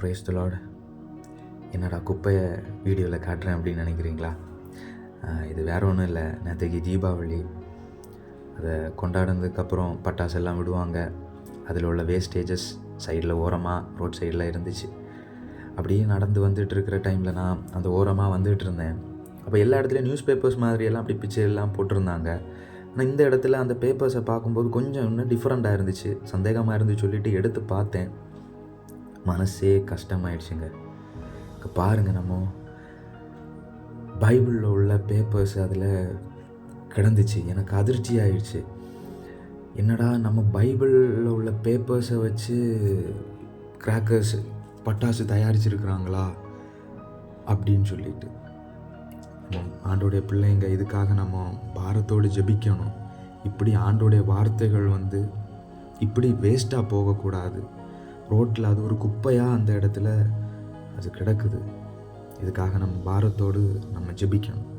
Prays Lord என்னடா குப்பையை வீடியோவில் காட்டுறேன் அப்படின்னு நினைக்கிறீங்களா? இது வேற ஒன்றும் இல்லை. நேற்றுக்கு தீபாவளி. அதை கொண்டாடினதுக்கப்புறம் பட்டாசு எல்லாம் விடுவாங்க. அதில் உள்ள வேஸ்டேஜஸ் சைடில் ஓரமாக ரோட் சைடில் இருந்துச்சு. அப்படியே நடந்து வந்துட்டு இருக்கிற டைமில் நான் அந்த ஓரமாக வந்துட்டு இருந்தேன். அப்போ எல்லா இடத்துலையும் நியூஸ் பேப்பர்ஸ் மாதிரியெல்லாம் அப்படி பிக்சர் எல்லாம் போட்டிருந்தாங்க. ஆனால் இந்த இடத்துல அந்த பேப்பர்ஸை பார்க்கும்போது கொஞ்சம் இன்னும் டிஃப்ரெண்ட்டாக இருந்துச்சு. சந்தேகமாக இருந்து சொல்லிவிட்டு எடுத்து பார்த்தேன். மனசே கஷ்டமாயிடுச்சுங்க. இப்போ பாருங்க நம்ம. பைபிளில் உள்ள பேப்பர்ஸ் அதில் கிடந்துச்சு. எனக்கு அதிர்ச்சி ஆயிடுச்சு. என்னடா நம்ம பைபிளில் உள்ள பேப்பர்ஸை வச்சு கிராக்கர்ஸ் பட்டாசு தயாரிச்சிருக்கிறாங்களா? அப்படின்னு சொல்லிட்டு. ஆண்டோடைய பிள்ளைங்க இதுக்காக நம்ம பாரத்தோடு ஜெபிக்கணும். இப்படி ஆண்டோடைய வார்த்தைகள் வந்து இப்படி வேஸ்ட்டாக போகக்கூடாது. ரோட்டில் அது ஒரு குப்பையாக அந்த இடத்துல அது கிடக்குது. இதுக்காக நம்ம பாரத்தோடு நம்ம ஜெபிக்கணும்.